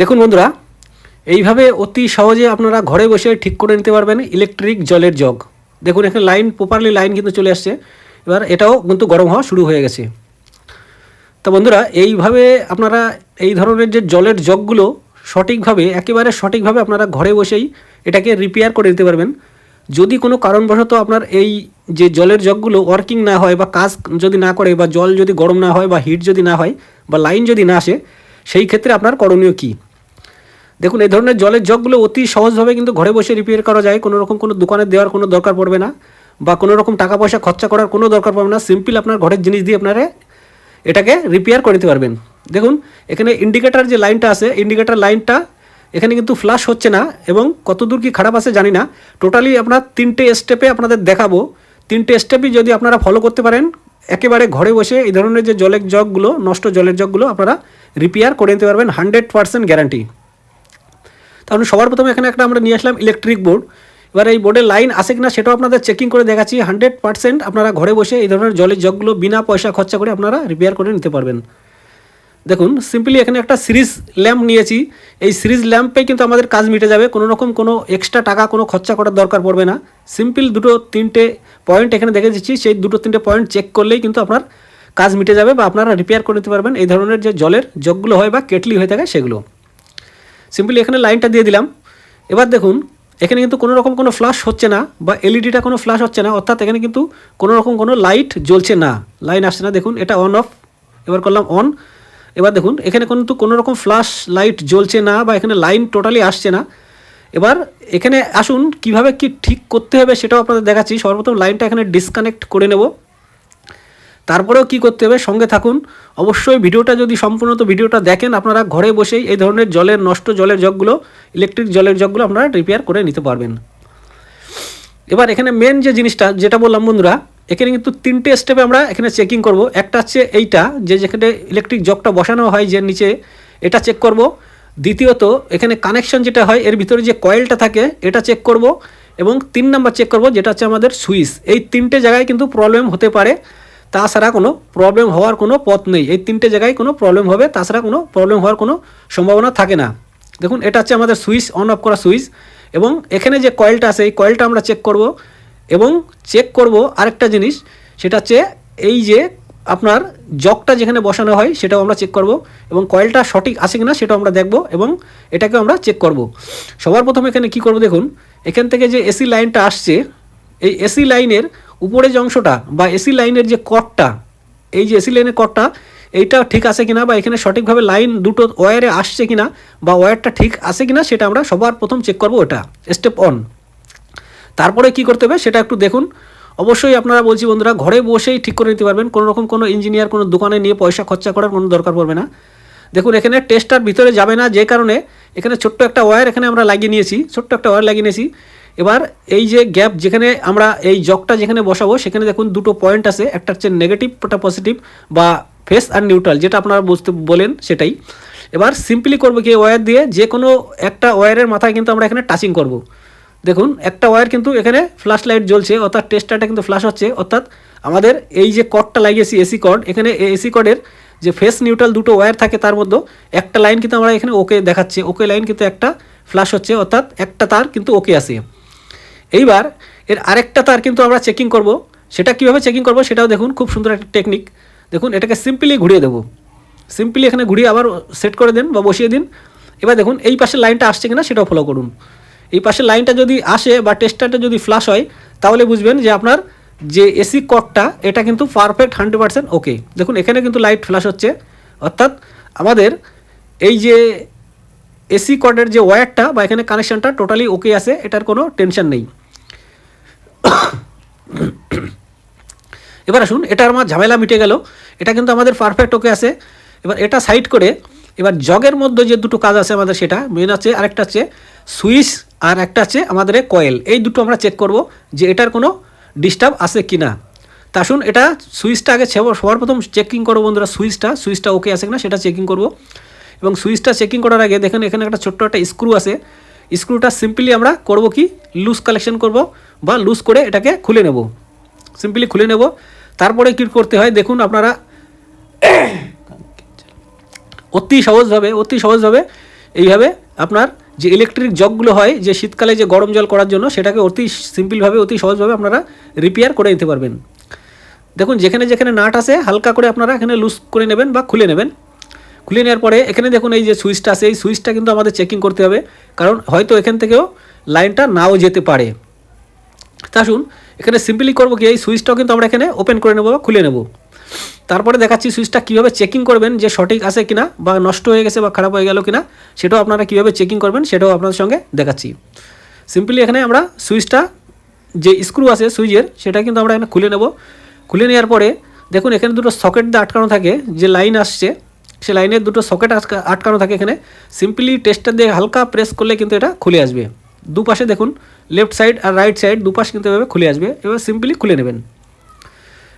দেখুন বন্ধুরা, এইভাবে অতি সহজে আপনারা ঘরে বসে ঠিক করে নিতে পারবেন ইলেকট্রিক জলের জগ দেখুন, এখানে লাইন প্রপারলি লাইন কিন্তু চলে আসছে। এবার এটাও কিন্তু গরম হওয়া শুরু হয়ে গেছে। তো বন্ধুরা, এইভাবে আপনারা এই ধরনের যে জলের জগগুলো সঠিকভাবে, একেবারে সঠিকভাবে আপনারা ঘরে বসেই এটাকে রিপেয়ার করে দিতে পারবেন। যদি কোনো কারণবশত আপনার এই যে জলের জগগুলো ওয়ার্কিং না হয় বা কাজ যদি না করে বা জল যদি গরম না হয় বা হিট যদি না হয় বা লাইন যদি না আসে, সেই ক্ষেত্রে আপনার করণীয় কী? দেখুন, এই ধরনের জলের জগগুলো অতি সহজভাবে কিন্তু ঘরে বসে রিপেয়ার করা যায়। কোনো রকম কোনো দোকানে দেওয়ার কোনো দরকার পড়বে না বা কোনো রকম টাকা পয়সা খরচা করার কোনো দরকার পড়বে না। সিম্পল আপনার ঘরের জিনিস দিয়ে আপনারা এটাকে রিপেয়ার করে দিতে পারবেন। দেখুন, এখানে ইন্ডিকেটার যে লাইনটা আছে ইন্ডিকেটার লাইনটা এখানে কিন্তু ফ্লাশ হচ্ছে না এবং কতদূর কি খারাপ আছে জানি না। টোটালি আপনার তিনটে স্টেপে আপনাদের দেখাবো। তিনটে স্টেপই যদি আপনারা ফলো করতে পারেন, একেবারে ঘরে বসে এই ধরনের যে জলের জগগুলো নষ্ট জলের জগগুলো আপনারা রিপেয়ার করে নিতে পারবেন। হান্ড্রেড পার্সেন্ট গ্যারান্টি তাহলে সবার প্রথমে এখানে একটা আমরা নিয়ে আসলাম ইলেকট্রিক বোর্ড এবার এই বোর্ডের লাইন আসে কিনা সেটাও আপনাদের চেকিং করে দেখাচ্ছি। হান্ড্রেড পার্সেন্ট আপনারা ঘরে বসে এই ধরনের জলের জগগুলো বিনা পয়সা খরচা করে আপনারা রিপেয়ার করে নিতে পারবেন। দেখুন সিম্পলি এখানে একটা সিরিজ ল্যাম্প নিয়েছি। এই সিরিজ ল্যাম্পে কিন্তু আমাদের কাজ মিটে যাবে। কোনো রকম কোনো এক্সট্রা টাকা, কোনো খরচা করার দরকার পড়বে না। সিম্পল দুটো তিনটে পয়েন্ট এখানে দেখে দিচ্ছি। সেই দুটো তিনটে পয়েন্ট চেক করলেই কিন্তু আপনার কাজ মিটে যাবে বা আপনারা রিপেয়ার করে নিতে পারবেন। এই ধরনের যে জলের জগগুলো হয় বা কেটলি হয়ে থাকে সেগুলো। সিম্পলি এখানে লাইনটা দিয়ে দিলাম। এবার দেখুন, এখানে কিন্তু কোনো রকম কোনো ফ্লাশ হচ্ছে না বা এলইডিটা কোনো ফ্লাশ হচ্ছে না, অর্থাৎ এখানে কিন্তু কোনো রকম কোনো লাইট জ্বলছে না। লাইন আসছে না। দেখুন, এটা অন অফ এবার করলাম অন এবার দেখুন, এখানে কিন্তু কোনো রকম ফ্লাশ লাইট জ্বলছে না বা এখানে লাইন টোটালি আসছে না। এবার এখানে আসুন, কীভাবে কি ঠিক করতে হবে সেটাও আপনাদের দেখাচ্ছি। সর্বপ্রথম লাইনটা এখানে ডিসকানেক্ট করে নেব। তারপরেও কি করতে হবে? সঙ্গে থাকুন। অবশ্যই ভিডিওটা যদি সম্পূর্ণত ভিডিওটা দেখেন, আপনারা ঘরে বসেই এই ধরনের জলের নষ্ট জলের জগগুলো ইলেকট্রিক জলের জগগুলো আপনারা রিপেয়ার করে নিতে পারবেন। এবার এখানে মেন যে জিনিসটা, যেটা বললাম বন্ধুরা, এখানে কিন্তু তিনটে স্টেপে আমরা এখানে চেকিং করব। একটা হচ্ছে এইটা, যে যেখানে ইলেকট্রিক জগটা বসানো হয় যে নিচে, এটা চেক করব। দ্বিতীয়ত, এখানে কানেকশন যেটা হয়, এর ভিতরে যে কয়েলটা থাকে, এটা চেক করব। এবং তিন নাম্বার চেক করব, যেটা হচ্ছে আমাদের সুইচ এই তিনটে জায়গায় কিন্তু প্রবলেম হতে পারে। তাছাড়া কোনো প্রবলেম হওয়ার কোনো পথ নেই। এই তিনটে জায়গায় কোনো প্রবলেম হবে, তাছাড়া কোনো প্রবলেম হওয়ার কোনো সম্ভাবনা থাকে না। দেখুন, এটা হচ্ছে আমাদের সুইচ অন অফ করা সুইচ, এবং এখানে যে কয়েলটা আছে, এই কয়েলটা আমরা চেক করব, এবং চেক করব আরেকটা জিনিস, সেটা হচ্ছে এই যে আপনার জগটা যেখানে বসানো হয়, সেটাও আমরা চেক করব, এবং কয়েলটা সঠিক আছে কিনা সেটাও আমরা দেখব, এবং এটাকে আমরা চেক করব। সবার প্রথমে এখানে কি করব দেখুন, এখান থেকে যে এসি লাইনটা আসছে, এই এসি লাইনের উপরে যে অংশটা বা এসি লাইনের যে কটটা এই যে এসি লাইনের কটটা এইটা ঠিক আছে কিনা বা এখানে সঠিকভাবে লাইন দুটো ওয়্যারে আসছে কিনা বা ওয়্যারটা ঠিক আছে কিনা সেটা আমরা সবার প্রথম চেক করব ওটা স্টেপ অন তারপরে কি করতে হবে সেটা একটু দেখুন। অবশ্যই আপনারা বলছি বন্ধুরা, ঘরে বসেই ঠিক করে নিতে পারবেন। কোনো রকম কোনো ইঞ্জিনিয়ার কোনো দোকানে নিয়ে পয়সা খরচা করার কোনো দরকার পড়বে না। দেখুন, এখানে টেস্টার ভিতরে যাবে না, যে কারণে এখানে ছোট্ট একটা ওয়্যার এখানে আমরা লাগিয়ে নিয়েছি, ছোট্ট একটা ওয়্যার লাগিয়ে নিয়েছি। এবার এই যে গ্যাপ যেখানে আমরা এই জগটা যেখানে বসাবো, সেখানে দেখুন দুটো পয়েন্ট আছে, একটা হচ্ছে নেগেটিভ পজিটিভ বা ফেস আর নিউট্রাল যেটা আপনারা বুঝতে বলেন সেটাই। এবার সিম্পলি করব কি ওয়্যার দিয়ে, যে কোনো একটা ওয়্যারের মাথায় কিন্তু আমরা এখানে টাচিং করব। দেখুন, একটা ওয়্যার কিন্তু এখানে ফ্ল্যাশ লাইট জ্বলছে, অর্থাৎ টেস্টারটা কিন্তু ফ্ল্যাশ হচ্ছে, অর্থাৎ আমাদের এই যে কর্ডটা লাগিয়েছি এসি কর্ড এখানে এসি কর্ডের যে ফেস নিউট্রাল দুটো ওয়্যার থাকে তার মধ্যে, একটা লাইন কিন্তু আমরা এখানে ওকে দেখাচ্ছে ওকে লাইন কিন্তু একটা ফ্ল্যাশ হচ্ছে, অর্থাৎ একটা তার কিন্তু ওকে আছে। এইবার এর আরেকটা তার কিন্তু আমরা চেকিং করব। সেটা কীভাবে চেকিং করব সেটাও দেখুন, খুব সুন্দর একটা টেকনিক দেখুন, এটাকে সিম্পলি ঘুরিয়ে দেবো। সিম্পলি এখানে ঘুরিয়ে আবার সেট করে দিন বা বসিয়ে দিন। এবার দেখুন, এই পাশের লাইনটা আসছে কিনা সেটাও ফলো করুন। এই পাশের লাইনটা যদি আসে বা টেস্টারটা যদি ফ্লাশ হয়, তাহলে বুঝবেন যে আপনার যে এসি কটটা এটা কিন্তু পারফেক্ট হান্ড্রেড পার্সেন্ট ওকে দেখুন, এখানে কিন্তু লাইট ফ্লাশ হচ্ছে। অর্থাৎ আমাদের এই যে এসি কর্ডের যে ওয়্যারটা বা এখানে কানেকশানটা টোটালি ওকে আছে, এটার কোনো টেনশন নেই। এবার আসুন, এটা আমার ঝামেলা মিটে গেল। এটা কিন্তু আমাদের পারফেক্ট ওকে আছে। এবার এটা সাইড করে, এবার জগের মধ্যে যে দুটো কাজ আছে আমাদের সেটা মেন আছে আরেকটা হচ্ছে সুইচ আর একটা আছে আমাদের কয়েল এই দুটো আমরা চেক করব যে এটার কোনো ডিস্টার্ব আছে কি না তা আসুন, এটা সুইচটা আগে সবার প্রথম চেকিং করব বন্ধুরা, সুইচটা সুইচটা ওকে আছে কিনা সেটা চেকিং করব। এবং সুইচটা চেকিং করার আগে দেখেন, এখানে একটা ছোট্ট একটা স্ক্রু আছে। স্ক্রুটা সিম্পলি আমরা করব কি? লুজ কালেকশন করব। বা লুজ করে এটাকে খুলে নেব। সিম্পলি খুলে নেব। তারপরে কী করতে হয়? দেখুন আপনারা অতি সহজভাবে অতি সহজভাবে এইভাবে আপনার যে ইলেকট্রিক জগগুলো হয়, যে শীতকালে যে গরম জল করার জন্য সেটাকে অতি সিম্পলভাবে অতি সহজভাবে আপনারা রিপেয়ার করে নিতে পারবেন। দেখুন, যেখানে যেখানে নাট আছে, হালকা করে আপনারা এখানে লুজ করে নেবেন বা খুলে নেবেন। খুলে নেওয়ার পরে এখানে দেখুন এই যে সুইচটা আছে, এই সুইচটা কিন্তু আমাদের চেকিং করতে হবে। কারণ হয়তো এখান থেকেও লাইনটা নাও যেতে পারে। তা আসুন এখানে সিম্পলি করব কি, এই সুইচটাও কিন্তু আমরা এখানে ওপেন করে নেব বা খুলে নেব। তারপরে দেখাচ্ছি সুইচটা কীভাবে চেকিং করবেন যে সঠিক আছে কিনা বা নষ্ট হয়ে গেছে বা খারাপ হয়ে গেল কিনা, সেটাও আপনারা কীভাবে চেকিং করবেন সেটাও আপনাদের সঙ্গে দেখাচ্ছি। সিম্পলি এখানে আমরা সুইচটা যে স্ক্রু আছে সুইচের, সেটা কিন্তু আমরা এখানে খুলে নেব। খুলে নেওয়ার পরে দেখুন, এখানে দুটো সকেট দিয়ে আটকানো থাকে, যে লাইন আসছে, সে লাইনের দুটো সকেট আটকা, আটকানো থাকে এখানে। সিম্পলি টেস্টার দিয়ে হালকা প্রেস করলে কিন্তু এটা খুলে আসবে। দুপাশে দেখুন লেফট সাইড আর রাইট সাইড দুপাশ কিন্তু এভাবে খুলে আসবে। এবার সিম্পলি খুলে নেবেন।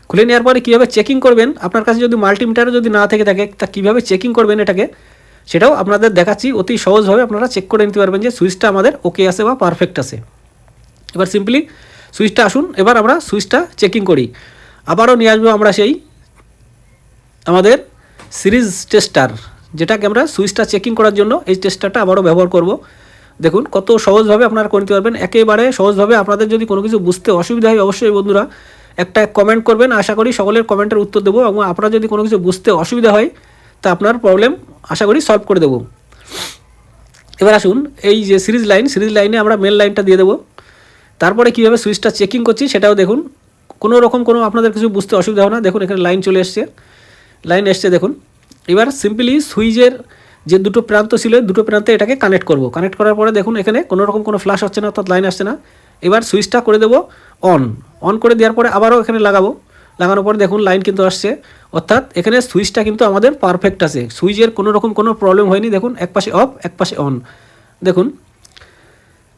খুলে নেওয়ার পরে কীভাবে চেকিং করবেন? আপনার কাছে যদি মাল্টিমিটারও যদি না থেকে থাকে, তা কীভাবে চেকিং করবেন এটাকে? সেটাও আপনাদের দেখাচ্ছি। অতি সহজভাবে আপনারা চেক করে নিতে পারবেন যে সুইচটা আমাদের ওকে আছে বা পারফেক্ট আছে। এবার সিম্পলি সুইচটা আসুন। এবার আমরা সুইচটা চেকিং করি। আবারও নিয়ে আসব আমরা সেই আমাদের সিরিজ টেস্টার যেটাকে আমরা সুইচটা চেকিং করার জন্য এই টেস্টারটা আবারও ব্যবহার করব। দেখুন, কত সহজভাবে আপনারা করে নিতে পারবেন। একেবারে সহজভাবে আপনাদের যদি কোনো কিছু বুঝতে অসুবিধা হয়, অবশ্যই বন্ধুরা একটা কমেন্ট করবেন। আশা করি সকলের কমেন্টের উত্তর দেবো এবং আপনারা যদি কোনো কিছু বুঝতে অসুবিধা হয়, তা আপনার প্রবলেম আশা করি সলভ করে দেবো। এবার আসুন, এই যে সিরিজ লাইন সিরিজ লাইনে আমরা মেন লাইনটা দিয়ে দেবো। তারপরে কীভাবে সুইচটা চেকিং করছি সেটাও দেখুন। কোনো রকম কোনো আপনাদের কিছু বুঝতে অসুবিধা হবে না। দেখুন, এখানে লাইন চলে এসছে। লাইন এসছে, দেখুন। এবার সিম্পলি সুইচের যে দুটো প্রান্ত ছিল, দুটো প্রান্তে এটাকে কানেক্ট করব। কানেক্ট করার পরে দেখুন এখানে কোনো রকম কোনো ফ্ল্যাশ হচ্ছে না, অর্থাৎ লাইন আসছে না। এবার সুইচটা করে দেবো অন অন করে দেওয়ার পরে আবারও এখানে লাগাবো। লাগানোর পরে দেখুন লাইন কিন্তু আসছে। অর্থাৎ এখানে সুইচটা কিন্তু আমাদের পারফেক্ট আছে। সুইচের কোনো রকম কোনো প্রবলেম হয়নি। দেখুন, এক পাশে অফ এক পাশে অন দেখুন,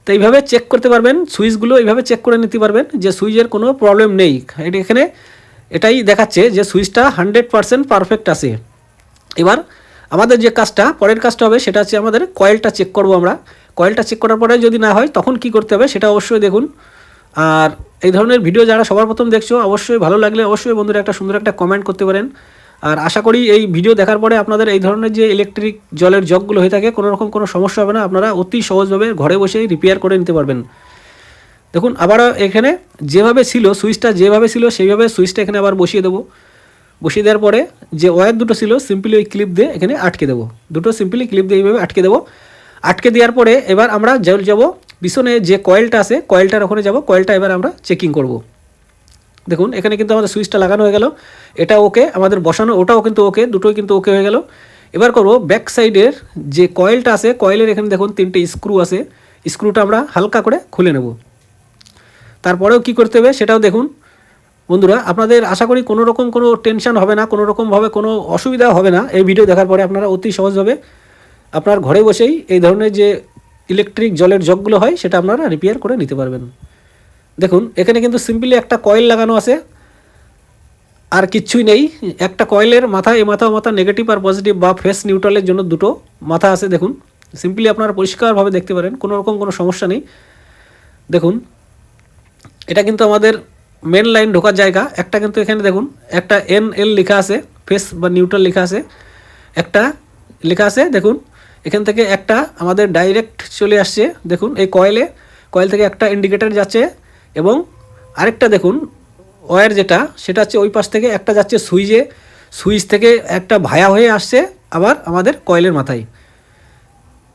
তো এইভাবে চেক করতে পারবেন। সুইচগুলো এইভাবে চেক করে নিতে পারবেন যে সুইচের কোনো প্রবলেম নেই। এটি এখানে, এটাই দেখাচ্ছে যে সুইচটা হান্ড্রেড পারসেন্ট পারফেক্ট আছে। এবার আমাদের যে কাজটা, পরের কাজটা হবে, সেটা হচ্ছে আমাদের কয়েলটা চেক করব আমরা। কয়েলটা চেক করার পরে যদি না হয়, তখন কি করতে হবে সেটা অবশ্যই দেখুন। আর এই ধরনের ভিডিও যারা সবার প্রথম দেখছ, অবশ্যই ভালো লাগলে অবশ্যই বন্ধুরা একটা সুন্দর একটা কমেন্ট করতে পারেন। আর আশা করি এই ভিডিও দেখার পরে আপনাদের এই ধরনের যে ইলেকট্রিক জলের জগগুলো হয়ে থাকে, কোনো রকম কোনো সমস্যা হবে না। আপনারা অতি সহজভাবে ঘরে বসেই রিপেয়ার করে নিতে পারবেন। দেখুন, আবারও এখানে যেভাবে ছিল সুইচটা যেভাবে ছিল, সেইভাবে সুইচটা এখানে আবার বসিয়ে দেবো। বসিয়ে দেওয়ার পরে যে ওয়্যার দুটো ছিল সিম্পলি ওই ক্লিপ দিয়ে এখানে আটকে দেবো। দুটো সিম্পলি ক্লিপ দিয়ে এইভাবে আটকে দেবো। আটকে দেওয়ার পরে এবার আমরা যাব পিছনে যে কয়েলটা আছে কয়েলটার ওখানে যাব কয়েলটা এবার আমরা চেকিং করব। দেখুন, এখানে কিন্তু আমাদের সুইচটা লাগানো হয়ে গেল। এটা ওকে, আমাদের বসানো, ওটাও কিন্তু ওকে, দুটোই কিন্তু ওকে হয়ে গেল। এবার করব ব্যাক সাইডের যে কয়েলটা আছে কয়েলের এখানে দেখুন তিনটে স্ক্রু আছে। স্ক্রুটা আমরা হালকা করে খুলে নেব। তারপরেও কি করতে হবে, সেটাও দেখুন। বন্ধুরা, আপনাদের আশা করি কোনো রকম কোনো টেনশন হবে না কোনো রকমভাবে কোনো অসুবিধা হবে না। এই ভিডিও দেখার পরে আপনারা অতি সহজভাবে আপনার ঘরে বসেই এই ধরনের যে ইলেকট্রিক জলের জগগুলো হয়, সেটা আপনারা রিপেয়ার করে নিতে পারবেন। দেখুন, এখানে কিন্তু সিম্পলি একটা কয়েল লাগানো আছে। আর কিচ্ছুই নেই। একটা কয়েলের মাথা এই মাথা মাথা নেগেটিভ আর পজিটিভ বা ফেস নিউট্রালের জন্য দুটো মাথা আছে, দেখুন। সিম্পলি আপনারা পরিষ্কারভাবে দেখতে পারেন কোনো রকম কোনো সমস্যা নেই। দেখুন, এটা কিন্তু আমাদের মেন লাইন ঢোকার জায়গা, একটা কিন্তু এখানে দেখুন, একটা এন এল লেখা আছে ফেস বা নিউট্রাল লেখা আছে, একটা লেখা আছে, দেখুন, এখান থেকে একটা আমাদের ডাইরেক্ট চলে আসছে, দেখুন, এই কয়েলে কয়েল থেকে একটা ইন্ডিকেটার যাচ্ছে, এবং আরেকটা দেখুন ওয়ার যেটা, সেটা হচ্ছে ওই পাশ থেকে একটা যাচ্ছে সুইচে, সুইচ থেকে একটা ভায়া হয়ে আসছে, আবার আমাদের কয়েলের মাথায়।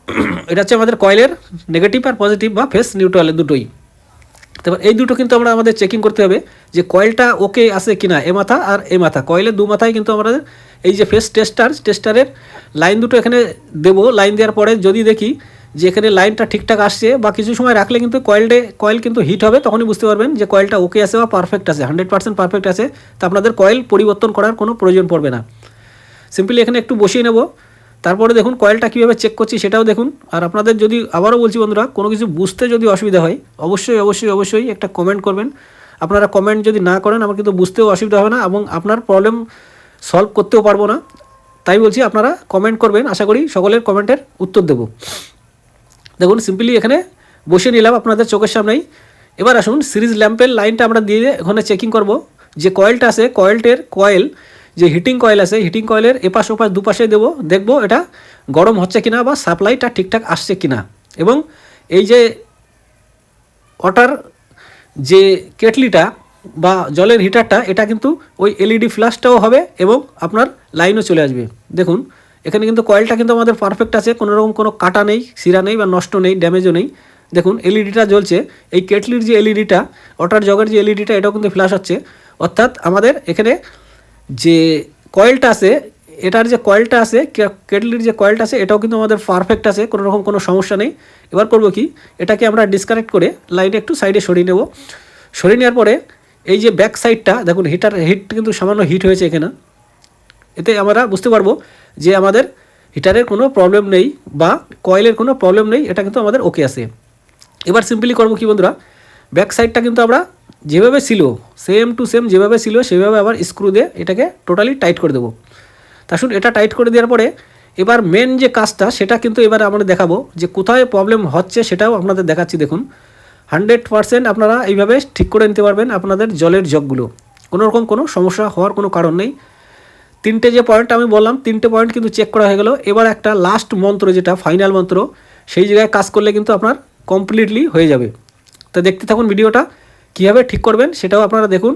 এটা হচ্ছে আমাদের কয়েলের নেগেটিভ আর পজিটিভ বা ফেস নিউট্রাল দুটোই। তারপর এই দুটো কিন্তু আমরা আমাদের চেকিং করতে হবে যে কয়েলটা ওকে আছে কিনা, এ মাথা আর এ মাথা। কয়েলের দু মাথায় কিন্তু আমরা এই যে ফেস টেস্টার টেস্টারের লাইন দুটো এখানে দেবো। লাইন দেওয়ার পরে যদি দেখি যে এখানে লাইনটা ঠিকঠাক আসছে বা কিছু সময় রাখলে কিন্তু কয়েলটে কয়েল কিন্তু হিট হবে, তখনই বুঝতে পারবেন যে কয়েলটা ওকে আছে বা পারফেক্ট আছে হান্ড্রেড পার্সেন্ট পারফেক্ট আছে। তা আপনাদের কয়েল পরিবর্তন করার কোনো প্রয়োজন পড়বে না। সিম্পলি এখানে একটু বসিয়ে নেব। তারপরে দেখুন কয়েলটা কীভাবে চেক করছি সেটাও দেখুন। আর আপনাদের যদি আবারও বলছি বন্ধুরা, কোনো কিছু বুঝতে যদি অসুবিধা হয়, অবশ্যই অবশ্যই অবশ্যই একটা কমেন্ট করবেন। আপনারা কমেন্ট যদি না করেন, আমার কিন্তু বুঝতেও অসুবিধা হবে না এবং আপনার প্রবলেম সলভ করতেও পারব না। তাই বলছি আপনারা কমেন্ট করবেন, আশা করি সকলের কমেন্টের উত্তর দেবো। দেখুন সিম্পলি এখানে বসে নিলাম আপনাদের চোখের সামনেই। এবার আসুন সিরিজ ল্যাম্পের লাইনটা আমরা দিয়ে এখানে চেকিং করব। যে কয়েলটা আছে কয়েলটের কয়েল যে হিটিং কয়েল আছে হিটিং কয়েলের এপাশ ওপাশ দুপাশে দেবো, দেখব এটা গরম হচ্ছে কিনা বা সাপ্লাইটা ঠিকঠাক আসছে কিনা। এবং এই যে ওয়াটার যে কেটলিটা বা জলের হিটারটা এটা কিন্তু ওই এলইডি ফ্ল্যাশটাও হবে এবং আপনার লাইনও চলে আসবে। দেখুন, এখানে কিন্তু কয়েলটা কিন্তু আমাদের পারফেক্ট আছে, কোনো রকম কোনো কাটা নেই সিরা নেই বা নষ্ট নেই ড্যামেজও নেই। দেখুন এলইডিটা জ্বলছে, এই কেটলির যে এলইডিটা ওটার জগের যে এলইডিটা এটাও কিন্তু ফ্ল্যাশ হচ্ছে। অর্থাৎ আমাদের এখানে যে কয়েলটা আছে, এটার যে কয়েলটা আছে কেটলির যে কয়েলটা আছে, এটাও কিন্তু আমাদের পারফেক্ট আছে কোনো রকম কোনো সমস্যা নেই। এবার করব কি? এটাকে আমরা ডিসকানেক্ট করে লাইনে একটু সাইডে সরিয়ে নেব। সরিয়ে নেওয়ার পরে এই যে ব্যাক সাইডটা দেখুন হিটার হিট কিন্তু সামান্য হিট হয়েছে এখানে। এতে আমরা বুঝতে পারব যে আমাদের হিটারের কোনো প্রবলেম নেই বা কয়েলের কোনো প্রবলেম নেই, এটা কিন্তু আমাদের ওকে আছে। এবার সিম্পলি করব কি বন্ধুরা? ব্যাক সাইডটা কিন্তু আমরা যেভাবে ছিল সেম টু সেম যেভাবে ছিল, সেভাবে আবার স্ক্রু দিয়ে এটাকে টোটালি টাইট করে দেবো। তা শুন এটা টাইট করে দেওয়ার পরে এবার মেন যে কাজটা, সেটা কিন্তু এবার আমরা দেখাবো যে কোথায় প্রবলেম হচ্ছে সেটাও আপনাদের দেখাচ্ছি, দেখুন। হান্ড্রেড পারসেন্ট আপনারা এইভাবে ঠিক করে নিতে পারবেন আপনাদের জলের জগগুলো কোনো রকম কোনো সমস্যা হওয়ার কোনো কারণ নেই। তিনটে যে পয়েন্ট আমি বললাম, তিনটে পয়েন্ট কিন্তু চেক করা হয়ে গেল। এবার একটা লাস্ট মন্ত্র যেটা ফাইনাল মন্ত্র, সেই জায়গায় কাজ করলে কিন্তু আপনার কমপ্লিটলি হয়ে যাবে। তো দেখতে থাকুন ভিডিওটা। কীভাবে ঠিক করবেন সেটাও আপনারা দেখুন।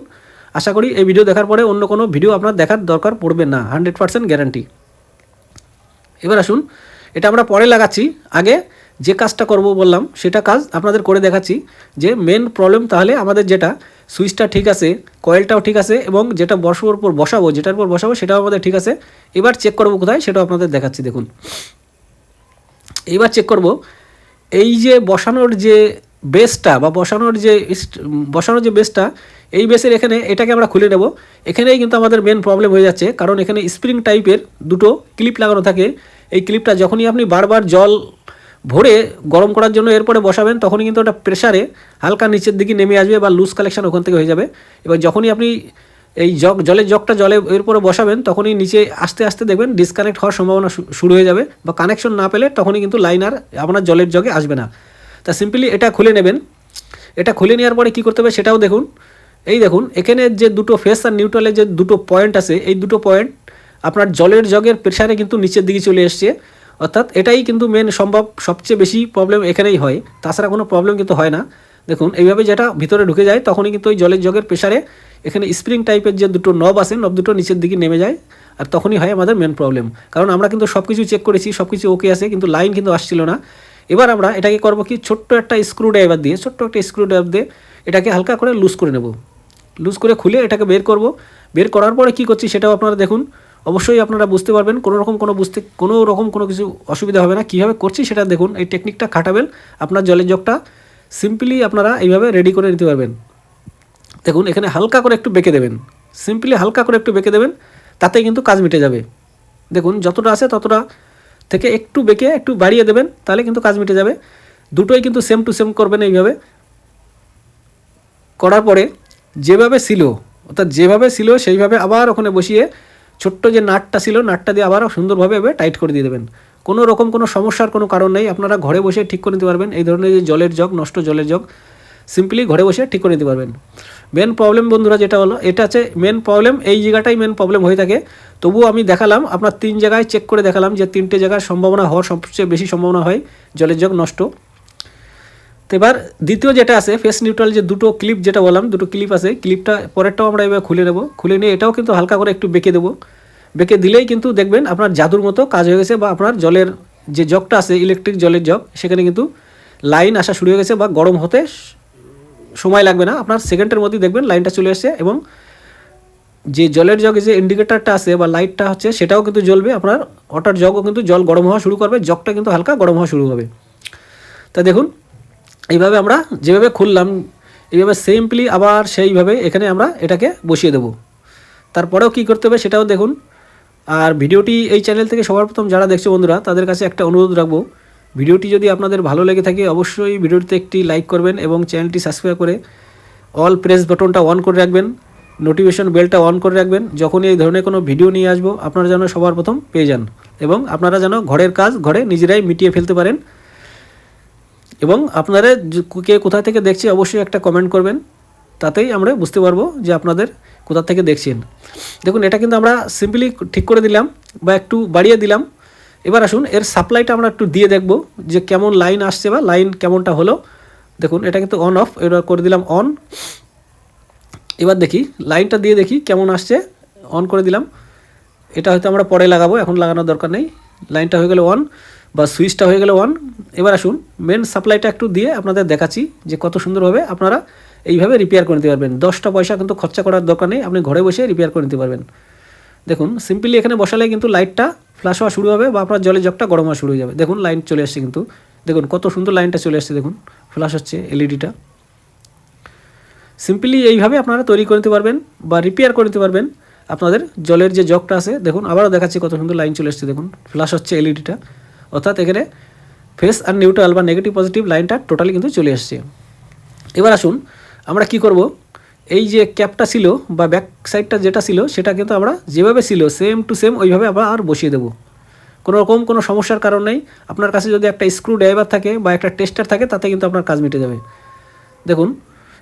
আশা করি এই ভিডিও দেখার পরে অন্য কোনো ভিডিও আপনার দেখার দরকার পড়বে না হান্ড্রেড পার্সেন্ট গ্যারান্টি এবার আসুন, এটা আমরা পরে লাগাচ্ছি। আগে যে কাজটা করব বললাম, সেটা কাজ আপনাদের করে দেখাচ্ছি। যে মেন প্রবলেম তাহলে আমাদের যেটা, সুইচটা ঠিক আছে কয়েলটাও ঠিক আছে, এবং যেটা বসানোর উপর বসাবো, যেটার উপর বসাবো, সেটাও আমাদের ঠিক আছে। এবার চেক করব কোথায়, সেটাও আপনাদের দেখাচ্ছি, দেখুন। এইবার চেক করব, এই যে বসানোর যে বেসটা বা বসানোর যে বসানোর যে বেসটা এই বেসের এখানে এটাকে আমরা খুলে নেব। এখানেই কিন্তু আমাদের মেন প্রবলেম হয়ে যাচ্ছে, কারণ এখানে স্প্রিং টাইপের দুটো ক্লিপ লাগানো থাকে। এই ক্লিপটা যখনই আপনি বারবার জল ভরে গরম করার জন্য এরপরে বসাবেন, তখনই কিন্তু ওটা প্রেশারে হালকা নিচের দিকে নেমে আসবে বা লুজ কালেকশন ওখান থেকে হয়ে যাবে। এবার যখনই আপনি এই জগ জলের জগটা জলে এরপরে বসাবেন, তখনই নিচে আস্তে আস্তে দেখবেন ডিসকানেক্ট হওয়ার সম্ভাবনা শুরু হয়ে যাবে বা কানেকশন না পেলে তখনই কিন্তু লাইন আর আপনার জলের জগে আসবে না। তা সিম্পলি এটা খুলে নেবেন। এটা খুলে নেওয়ার পরে কী করতে হবে সেটাও দেখুন। এই দেখুন, এখানে যে দুটো ফেস আর নিউট্রালের যে দুটো পয়েন্ট আছে, এই দুটো পয়েন্ট আপনার জলের জগের প্রেশারে কিন্তু নিচের দিকে চলে এসছে। অর্থাৎ এটাই কিন্তু মেন সম্ভব, সবচেয়ে বেশি প্রবলেম এখানেই হয়। তাছাড়া কোনো প্রবলেম কিন্তু হয় না। দেখুন, এইভাবে যেটা ভিতরে ঢুকে যায়, তখনই কিন্তু ওই জলের জগের প্রেশারে এখানে স্প্রিং টাইপের যে দুটো নব আছে নব দুটো নিচের দিকে নেমে যায়, আর তখনই হয় আমাদের মেন প্রবলেম কারণ আমরা কিন্তু সব কিছু চেক করেছি সব কিছু ওকে আছে, কিন্তু লাইন কিন্তু আসছিল না। এবার আমরা এটাকে করব কি? ছোট্ট একটা স্ক্রু ড্রাইভার দিয়ে, ছোট্ট একটা স্ক্রু ড্রাইভার দিয়ে এটাকে হালকা করে লুজ করে নেব। লুজ করে খুলে এটাকে বের করব। বের করার পরে কি করছি সেটাও আপনারা দেখুন। অবশ্যই আপনারা বুঝতে পারবেন, কোনো রকম কোনো বুঝতে, কোনো রকম কোনো কিছু অসুবিধা হবে না। কীভাবে করছি সেটা দেখুন, এই টেকনিকটা খাটাবেন, আপনার জলের জগটা সিম্পলি আপনারা এইভাবে রেডি করে নিতে পারবেন। দেখুন, এখানে হালকা করে একটু বেঁকে দেবেন। সিম্পলি হালকা করে একটু বেঁকে দেবেন, তাতে কিন্তু কাজ মিটে যাবে। দেখুন, যতটা আছে ততটা থেকে একটু বেঁকে একটু বাড়িয়ে দেবেন, তাহলে কিন্তু কাজ মিটে যাবে। দুটোই কিন্তু সেম টু সেম করবেন এইভাবে। করার পরে যেভাবে ছিল, অর্থাৎ যেভাবে ছিল সেইভাবে আবার ওখানে বসিয়ে ছোট্ট যে নাটটা ছিল, নাটটা দিয়ে আবারও সুন্দরভাবে এভাবে টাইট করে দিয়ে দেবেন। কোনো রকম কোনো সমস্যার কোনো কারণ নেই, আপনারা ঘরে বসে ঠিক করে নিতে পারবেন। এই ধরনের যে জলের জগ নষ্ট জলের জগ সিম্পলি ঘরে বসে ঠিক করে নিতে পারবেন। মেন প্রবলেম বন্ধুরা যেটা হলো, এটা হচ্ছে মেন প্রবলেম এই জায়গাটাই মেন প্রবলেম হয়ে থাকে। তবুও আমি দেখালাম, আপনার তিন জায়গায় চেক করে দেখালাম যে তিনটে জায়গার সম্ভাবনা হওয়ার সবচেয়ে বেশি সম্ভাবনা হয়, জলের জগ নষ্ট। তো এবার দ্বিতীয় যেটা আছে ফেস নিউট্রাল যে দুটো ক্লিপ যেটা বললাম, দুটো ক্লিপ আছে ক্লিপটা পরেরটাও আমরা এবার খুলে নেব। খুলে নিয়ে এটাও কিন্তু হালকা করে একটু বেঁকে দেবো। বেঁকে দিলেই কিন্তু দেখবেন আপনার জাদুর মতো কাজ হয়ে গেছে বা আপনার জলের যে জগটা আছে ইলেকট্রিক জলের জগ সেখানে কিন্তু লাইন আসা শুরু হয়ে গেছে বা গরম হতে সময় লাগবে না। আপনার সেকেন্ডের মধ্যেই দেখবেন লাইনটা চলে এসেছে এবং যে জলের জগে যে ইন্ডিকেটারটা আছে বা লাইটটা হচ্ছে, সেটাও কিন্তু জ্বলবে। আপনার ওটার জগও কিন্তু জল গরম হওয়া শুরু করবে জগটা কিন্তু হালকা গরম হওয়া শুরু হবে। তা দেখুন, এইভাবে আমরা যেভাবে খুললাম, এইভাবে সিম্পলি আবার সেইভাবে এখানে আমরা এটাকে বসিয়ে দেবো। তারপরেও কি করতে হবে সেটাও দেখুন। আর ভিডিওটি এই চ্যানেল থেকে সবার প্রথম যারা দেখছ বন্ধুরা, তাদের কাছে একটা অনুরোধ রাখব। ভিডিওটি যদি আপনাদের ভালো লেগে থাকে, অবশ্যই ভিডিওটিতে একটি লাইক করবেন এবং চ্যানেলটি সাবস্ক্রাইব করে অল প্রেস বাটনটা অন করে রাখবেন। নোটিফিকেশন বেলটা অন করে রাখবেন। যখনই এই ধরনের কোনো ভিডিও নিয়ে আসব, আপনারা যেন সবার প্রথম পেয়ে যান এবং আপনারা যেন ঘরের কাজ ঘরে নিজেরাই মিটিয়ে ফেলতে পারেন। এবং আপনারা কে কোথা থেকে দেখছি অবশ্যই একটা কমেন্ট করবেন। তাতেই আমরা বুঝতে পারব যে আপনাদের কোথা থেকে দেখছেন। দেখুন, এটা কিন্তু আমরা সিম্পলি ঠিক করে দিলাম বা একটু বাড়িয়ে দিলাম। এবার আসুন, এর সাপ্লাইটা আমরা একটু দিয়ে দেখব যে কেমন লাইন আসছে বা লাইন কেমনটা হলো। দেখুন, এটা কিন্তু অন অফ এবার করে দিলাম অন এবার দেখি, লাইনটা দিয়ে দেখি কেমন আসছে। অন করে দিলাম। এটা হয়তো আমরা পরে লাগাবো, এখন লাগানোর দরকার নেই। লাইনটা হয়ে গেলে অন বা সুইচটা হয়ে গেলে অন এবার আসুন মেন সাপ্লাইটা একটু দিয়ে আপনাদের দেখাচ্ছি যে কত সুন্দরভাবে আপনারা এইভাবে রিপেয়ার করে নিতে পারবেন। দশটা পয়সা কিন্তু খরচা করার দরকার নেই, আপনি ঘরে বসে রিপেয়ার করে নিতে পারবেন। দেখুন সিম্পলি এখানে বসালে কিন্তু লাইটটা ফ্ল্যাশ হওয়া শুরু হবে বা আপনার জলের জগটা গরম হওয়া শুরু হয়ে যাবে। দেখুন লাইন চলে আসছে কিন্তু। দেখুন, কত সুন্দর লাইনটা চলে আসছে দেখুন। ফ্ল্যাশ হচ্ছে এলইডিটা সিম্পলি এইভাবে আপনারা তৈরি করে নিতে পারবেন বা রিপেয়ার করে নিতে পারবেন। আপনাদের জলের যে জগটা আছে, দেখুন, আবারও দেখাচ্ছি কত সুন্দর লাইন চলে এসছে, দেখুন ফ্ল্যাশ হচ্ছে এলইডিটা অর্থাৎ এখানে ফেস আর নিউট্রাল বা নেগেটিভ পজিটিভ লাইনটা টোটালি কিন্তু চলে এসছে। এবার আসুন, আমরা কি করব? এই যে ক্যাপটা ছিল বা ব্যাক সাইডটা যেটা ছিল, সেটা কিন্তু আমরা যেভাবে ছিল সেম টু সেম ওইভাবে আমরা আর বসিয়ে দেবো। কোনো রকম কোনো সমস্যার কারণ নেই। আপনার কাছে যদি একটা স্ক্রু ড্রাইভার থাকে বা একটা টেস্টার থাকে, তাতে কিন্তু আপনার কাজ মিটে যাবে। দেখুন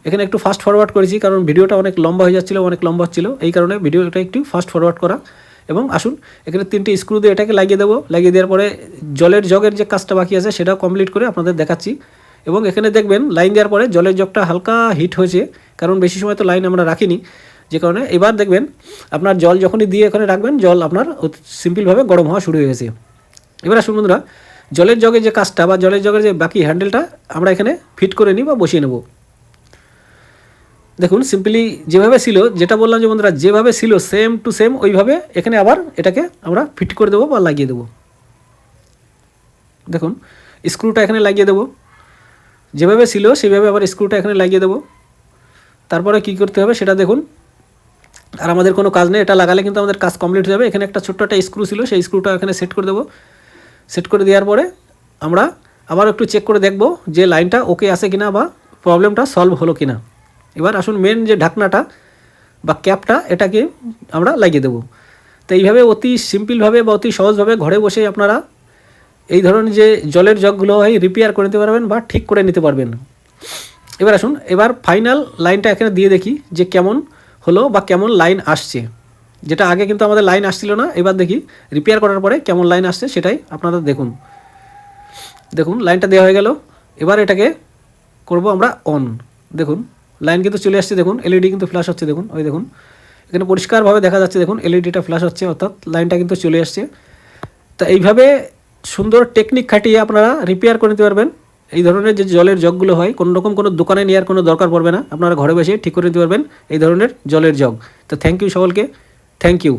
এখানে একটু ফাস্ট ফরওয়ার্ড করেছি, কারণ ভিডিওটা অনেক লম্বা হয়ে যাচ্ছিল, অনেক লম্বা হচ্ছিল এই কারণে ভিডিওটা একটু ফাস্ট ফরওয়ার্ড করা। এবং আসুন, এখানে তিনটে স্ক্রু দিয়ে এটাকে লাগিয়ে দেবো। লাগিয়ে দেওয়ার পরে জলের জগের যে কাজটা বাকি আছে, সেটাও কমপ্লিট করে আপনাদের দেখাচ্ছি। এবং এখানে দেখবেন লাইন দেওয়ার পরে জলের জগটা হালকা হিট হয়েছে, কারণ বেশি সময় তো লাইন আমরা রাখিনি। যে কারণে এবার দেখবেন, আপনার জল যখনই দিয়ে এখানে রাখবেন, জল আপনার সিম্পলভাবে গরম হওয়া শুরু হয়ে গেছে। এবার আসুন বন্ধুরা, জলের জগের যে কাজটা বা জলের জগের যে বাকি হ্যান্ডেলটা আমরা এখানে ফিট করে নিই বা বসিয়ে নেব। দেখুন সিম্পলি যেভাবে ছিল, যেটা বললাম যে বন্ধুরা, যেভাবে ছিল সেম টু সেম ওইভাবে এখানে আবার এটাকে আমরা ফিট করে দেবো বা লাগিয়ে দেবো। দেখুন স্ক্রুটা এখানে লাগিয়ে দেবো। যেভাবে ছিল, সেভাবে আবার স্ক্রুটা এখানে লাগিয়ে দেবো। তারপরে কি করতে হবে, সেটা দেখুন। আর আমাদের কোনো কাজ নেই, এটা লাগালে কিন্তু আমাদের কাজ কমপ্লিট হয়ে যাবে। এখানে একটা ছোট্ট একটা স্ক্রু ছিল, সেই স্ক্রুটা এখানে সেট করে দেবো। সেট করে দেওয়ার পরে আমরা আবার একটু চেক করে দেখব যে লাইনটা ওকে আছে কিনা বা প্রবলেমটা সলভ হলো কিনা। এবার আসুন মেন যে ঢাকনাটা বা ক্যাপটা, এটাকে আমরা লাগিয়ে দেবো। তো এইভাবে অতি সিম্পলভাবে বা অতি সহজভাবে ঘরে বসে আপনারা এই ধরনের যে জলের জগগুলো হয় রিপেয়ার করে নিতে পারবেন বা ঠিক করে নিতে পারবেন। এবার আসুন, এবার ফাইনাল লাইনটা এখানে দিয়ে দেখি যে কেমন হলো বা কেমন লাইন আসছে। যেটা আগে কিন্তু আমাদের লাইন আসছিল না, এবার দেখি রিপেয়ার করার পরে কেমন লাইন আসছে সেটাই আপনারা দেখুন। দেখুন লাইনটা দেওয়া হয়ে গেল। এবার এটাকে করব আমরা অন দেখুন লাইন কিন্তু চলে আসছে, দেখুন এলইডি কিন্তু ফ্ল্যাশ হচ্ছে, দেখুন, ওই দেখুন। এখানে পরিষ্কারভাবে দেখা যাচ্ছে, দেখুন এলইডিটা ফ্ল্যাশ হচ্ছে, অর্থাৎ লাইনটা কিন্তু চলে আসছে। তা এইভাবে সুন্দর টেকনিক খাটিয়ে আপনারা রিপেয়ার করে নিতে পারবেন। এই ধরনের যে জলের জগগুলো হয়, কোনো রকম কোনো দোকানে নেওয়ার কোনো দরকার পড়বে না। আপনারা ঘরে বসে ঠিক করে নিতে পারবেন এই ধরনের জলের জগ তো থ্যাংক ইউ সকলকে। Thank you